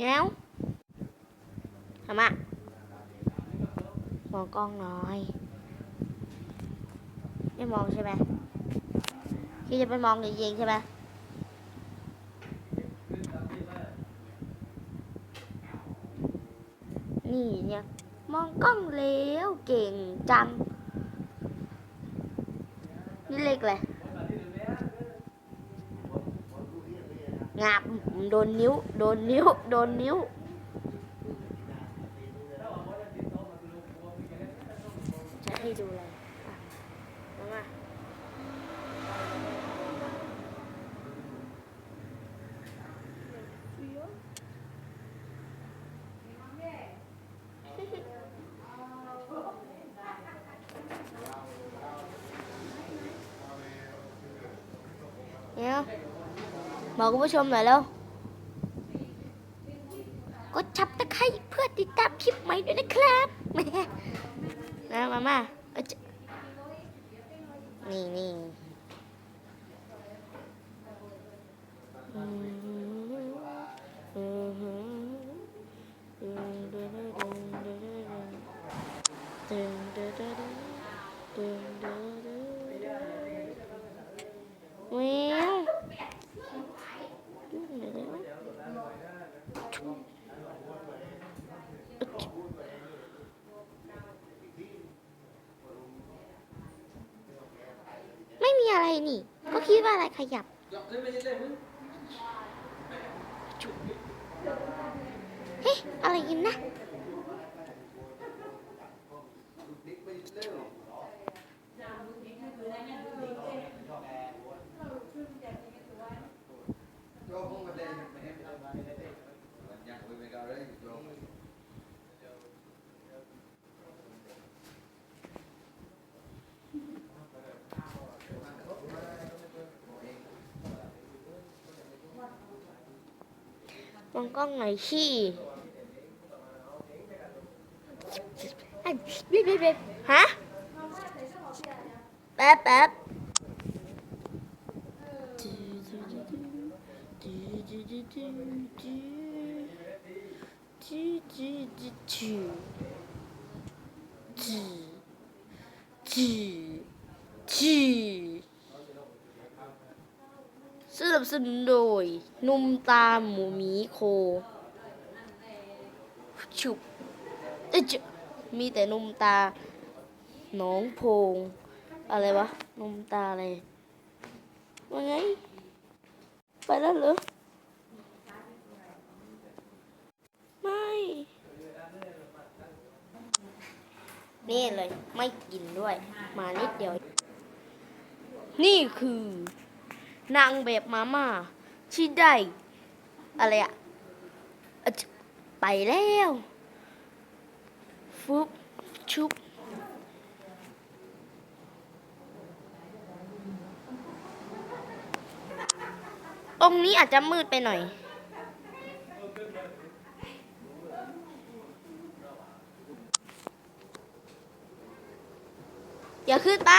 แง้วทำอะมองกล้องหน่อยไม่มองใช่ไหมที่จะไปมองจริงๆใช่ไหมนี่เนี่ยมองกล้องแล้วเก่งจัง นี่เล็กเลย งับโดนนิ้ว โดนนิ้ว โดนนิ้ว จะให้ดูเลยอะมามาเนี่ย บอกคุณผู้ชมหน่อยแล้วกดชับตะไคร้เพื่อติดตามคลิปใหม่ด้วยนะครับแม่นะมามาเอานี่นี่ดึงดึงดึงดึงดึงดึงดึงดึงดึงวิวดึงดึงดึง ไม่มี อะไรนี่ ก็คิดว่าอะไรขยับเ con con này khi hả? Bếp bếp. G G G สนับสนุนโดย นุ่มตาหมูหมีโคฉุบเอจะมีแต่นุ่มตาหนองโพง อะไรวะ นุ่มตาอะไรว่าไง ไปแล้วเหรอ ไม่ นี่เลย ไม่กินด้วย มานิดเดียว นี่คือ นางแบบมาม่าที่ได้อะไรอะไปแล้วฟุบชุบองค์นี้อาจจะมืดไปหน่อย อย่าขึ้นไป